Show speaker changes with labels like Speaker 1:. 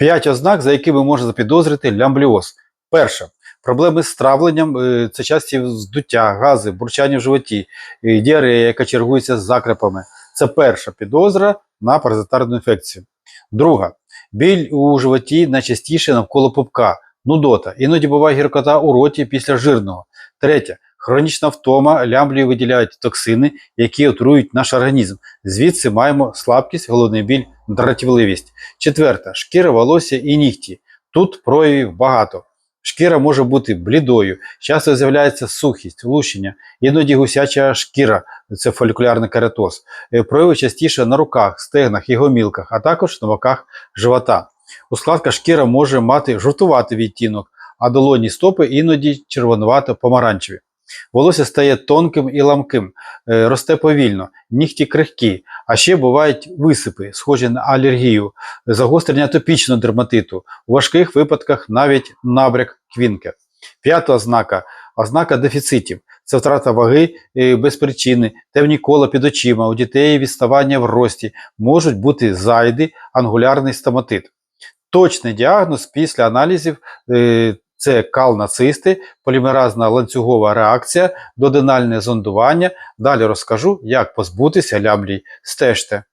Speaker 1: П'ять ознак, за якими можна запідозрити лямбліоз. Перше. Проблеми з травленням е, це часті здуття, гази, бурчання в животі, діарея, яка чергується з закрепами. Це перша підозра на паразитарну інфекцію. Друга. Біль у животі найчастіше навколо пупка, нудота. Іноді буває гіркота у роті після жирного. Третє. Хронічна втома, лямблію виділяють токсини, які отрують наш організм. Звідси маємо слабкість, головний біль, дратівливість. Четверте. Шкіра, волосся і нігті. Тут проявів багато. Шкіра може бути блідою, часто з'являється сухість, лущення, іноді гусяча шкіра, це фолікулярний кератоз. Е, Прояви частіше на руках, стегнах і гомілках, а також на боках живота. Ускладка шкіра може мати жовтуватий відтінок, а долоні стопи іноді червонувато-помаранчеві. Волосся стає тонким і ламким, е, росте повільно, нігті крихкі, а ще бувають висипи, схожі на алергію, загострення атопічного дерматиту, у важких випадках навіть набряк квінки. П'ята ознака ознака дефіцитів. Це втрата ваги е, без причини, темні кола під очима, у дітей відставання в рості, можуть бути зайди, ангулярний стоматит. Точний діагноз після аналізів е, це кал-нацисти, полімеразна ланцюгова реакція, додинальне зондування. Далі розкажу, як позбутися лямлій. Стежте.